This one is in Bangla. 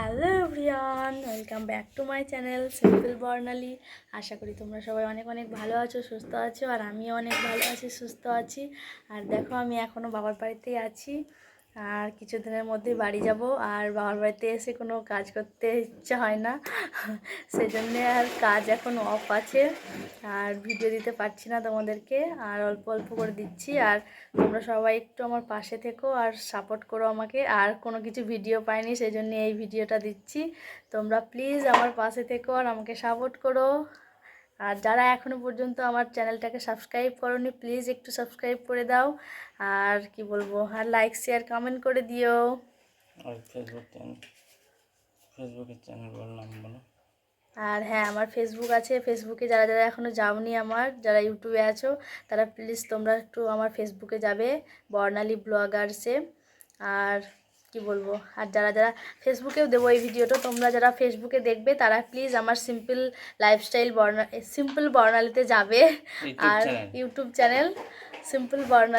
Hello everyone, welcome back to my channel simple Barnali. আশা করি তোমরা সবাই অনেক অনেক ভালো আছো, সুস্থ আছো, আর আমিও অনেক ভালো আছি, সুস্থ আছি। আর দেখো, আমি এখনও বাবার বাড়িতেই আছি। আর কিছুদিনের মধ্যে বাড়ি যাব। আর বাবার বাড়িতে এসে কোনো কাজ করতে ইচ্ছা হয় না। সেজন্যে আর কাজ এখন অফ আছে। আর ভিডিও দিতে পারছি না তোমাদেরকে। আর অল্প অল্প করে দিচ্ছি। আর তোমরা সবাই একটু আমার পাশে থেকো আর সাপোর্ট করো আমাকে। আর কোনো কিছু ভিডিও পাইনি সেই জন্য এই ভিডিওটা দিচ্ছি। তোমরা প্লিজ আমার পাশে থেকো আর আমাকে সাপোর্ট করো। আর যারা এখনও পর্যন্ত আমার চ্যানেলটাকে সাবস্ক্রাইব করোনি প্লিজ একটু সাবস্ক্রাইব করে দাও। আর কি বলব আর লাইক শেয়ার কমেন্ট করে দিও। আর ফেসবুক চ্যানেল ফেসবুকের চ্যানেল বললাম বলো আর হ্যাঁ আমার ফেসবুক আছে। ফেসবুকে যারা যারা এখনও যাওনি আমার যারা ইউটিউবে আছো তারা প্লিজ তোমরা একটু আমার ফেসবুকে যাবে বর্ণালী ব্লগার্সে। আর কি বলব? আর যারা যারা ফেসবুকেও দেবো এই ভিডিওটা তোমরা যারা ফেসবুকে দেখবে তারা প্লিজ আমার সিম্পল লাইফস্টাইল বর্ণা সিম্পল বর্ণালীতে যাবে। আর ইউটিউব চ্যানেল সিম্পল বর্ণা